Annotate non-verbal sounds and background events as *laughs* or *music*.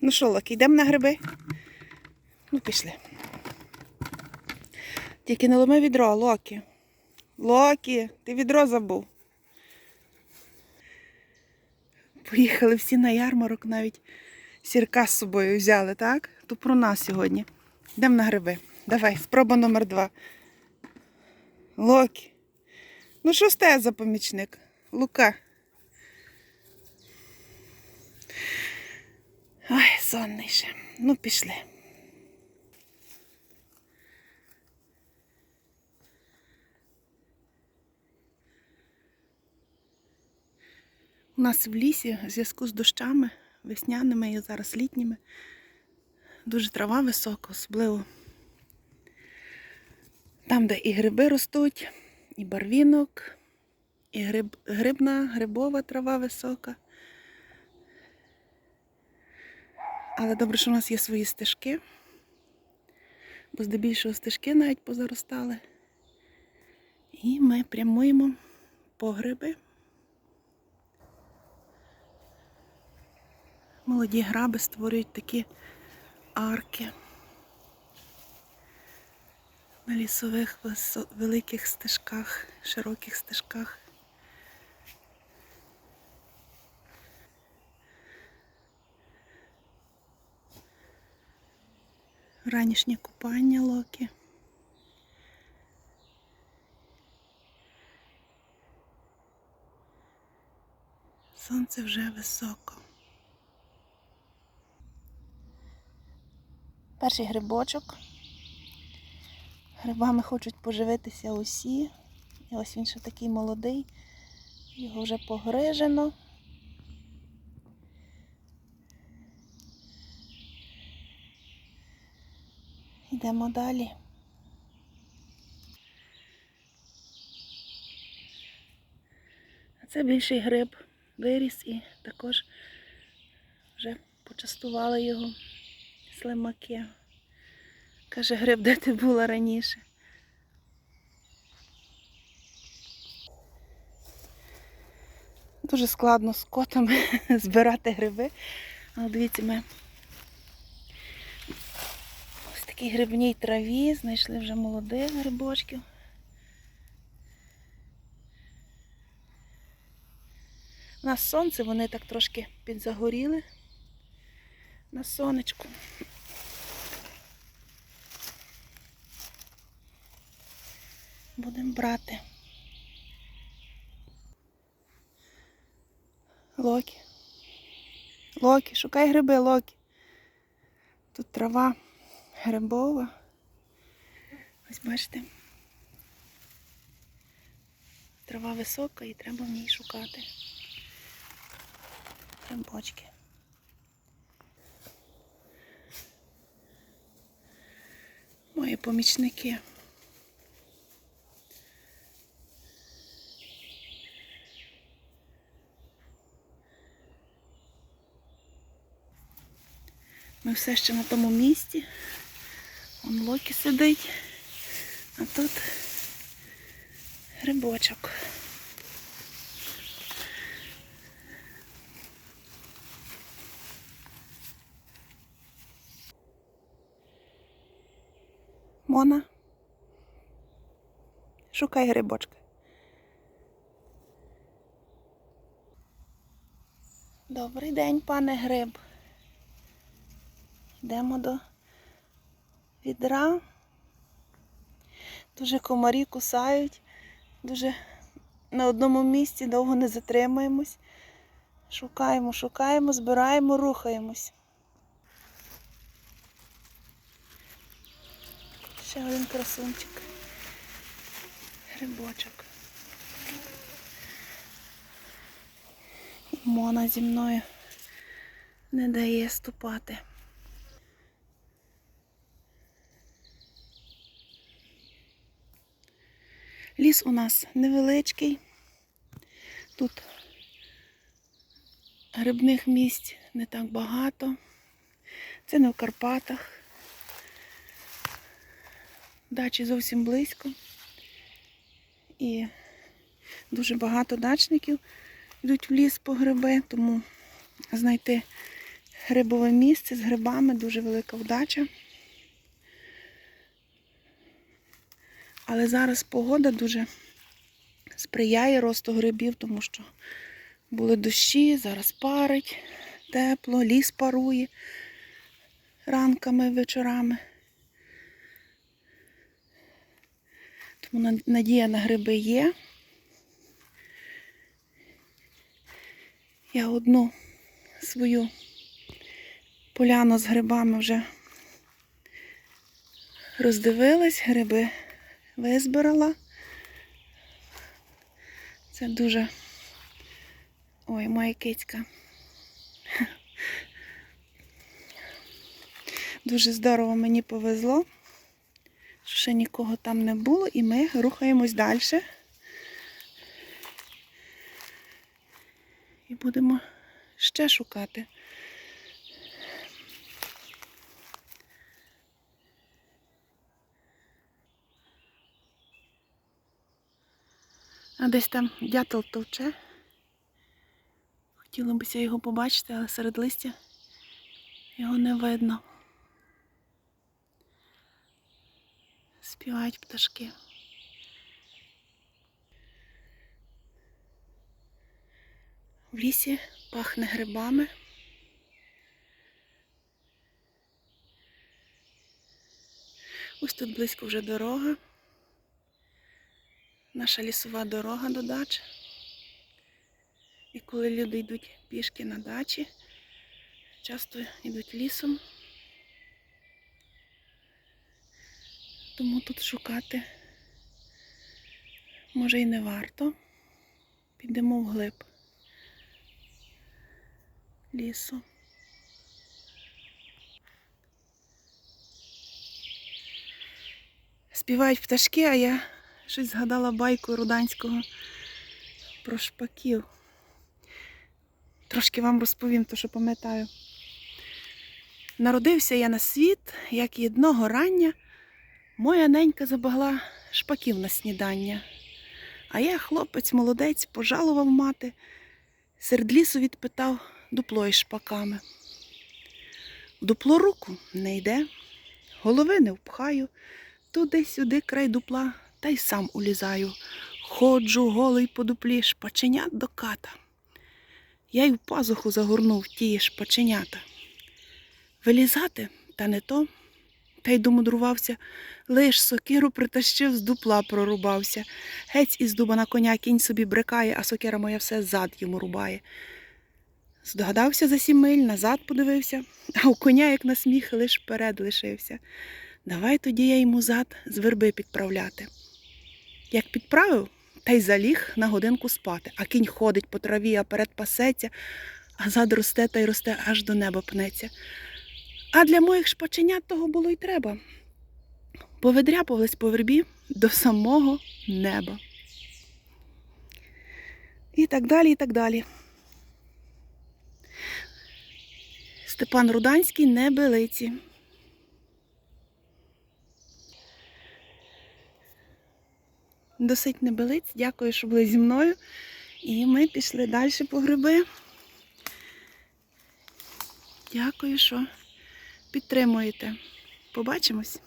Ну що, Локі, йдемо на гриби? Ну, пішли. Тільки не ломи відро, Локі. Локі, ти відро забув. Поїхали всі на ярмарок, навіть сірка з собою взяли, так? То про нас сьогодні. Йдемо на гриби. Давай, спроба номер два. Локі. Ну, що тебе за помічник? Лука. Ой, сонний ще. Ну, пішли. У нас в лісі в зв'язку з дощами весняними і зараз літніми. Дуже трава висока, особливо там, де і гриби ростуть, і барвінок, і гриб, грибна, грибова трава висока. Але добре, що у нас є свої стежки, бо здебільшого стежки навіть позаростали. І ми прямуємо по гриби. Молоді граби створюють такі арки на лісових великих стежках, широких стежках. Ранішнє купання локи. Сонце вже високо. Перший грибочок. Грибами хочуть поживитися усі. І ось він ще такий молодий. Його вже погрижено. Йдемо далі. А це більший гриб виріс і також вже почастували його слимаки. Каже, гриб, де ти була раніше? Дуже складно з котами *laughs* збирати гриби. Але дивіться, ми такій грибній траві знайшли вже молодих грибочків. У нас сонце, вони так трошки підзагоріли на сонечку. Будемо брати. Локі. Локі, шукай гриби, Локі. Тут трава грибова. Ось бачите. Трава висока і треба в ній шукати. Грибочки. Мої помічники. Ми все ще на тому місці. Вон Локі сидить, а тут грибочок. Мона. Шукай грибочка. Добрий день, пане гриб. Йдемо до відра. Дуже комарі кусають, дуже на одному місці довго не затримуємось. Шукаємо, шукаємо, збираємо, рухаємось. Ще один красунчик. Грибочок. І Мона зі мною не дає ступати. Ліс у нас невеличкий. Тут грибних місць не так багато. Це не в Карпатах. Дачі зовсім близько. І дуже багато дачників йдуть в ліс по гриби, тому знайти грибове місце з грибами, дуже велика вдача. Але зараз погода дуже сприяє росту грибів, тому що були дощі, зараз парить, тепло, ліс парує ранками, вечорами. Тому надія на гриби є. Я одну свою поляну з грибами вже роздивилась, гриби визбирала. Це дуже. Ой, моя кицька. Дуже здорово мені повезло, що ще нікого там не було, і ми рухаємось далі. І будемо ще шукати. А десь там дятел товче. Хотілося б його побачити, але серед листя його не видно. Співають пташки. В лісі пахне грибами. Ось тут близько вже дорога. Наша лісова дорога до дач. І коли люди йдуть пішки на дачі, часто йдуть лісом. Тому тут шукати може і не варто. Підемо вглиб лісу. Співають пташки, а я щось згадала байку Руданського про шпаків. Трошки вам розповім те, що пам'ятаю. Народився я на світ, як і одного рання, моя ненька забагла шпаків на снідання. А я, хлопець, молодець, пожалував мати, серед лісу відпитав дупло із шпаками. Дупло руку не йде, голови не впхаю, туди-сюди край дупла, та й сам улізаю. Ходжу голий по дуплі, шпаченят до ката. Я й в пазуху загорнув ті шпаченята. Вилізати, та не то, та й домудрувався, лиш сокиру притащив, з дупла прорубався. Гець із дуба на коня кінь собі брикає, а сокира моя все зад йому рубає. Здогадався за сім миль, назад подивився, а у коня, як на сміх, лиш перед лишився. Давай тоді я йому зад з верби підправляти. Як підправив, та й заліг на годинку спати, а кінь ходить по траві, а перед пасеться, а зад росте та й росте, аж до неба пнеться. А для моїх шпаченят того було й треба. Повидряпувались по вербі до самого неба. І так далі, і так далі. Степан Руданський небелиці. Досить небелиць. Дякую, що були зі мною. І ми пішли далі по гриби. Дякую, що підтримуєте. Побачимось.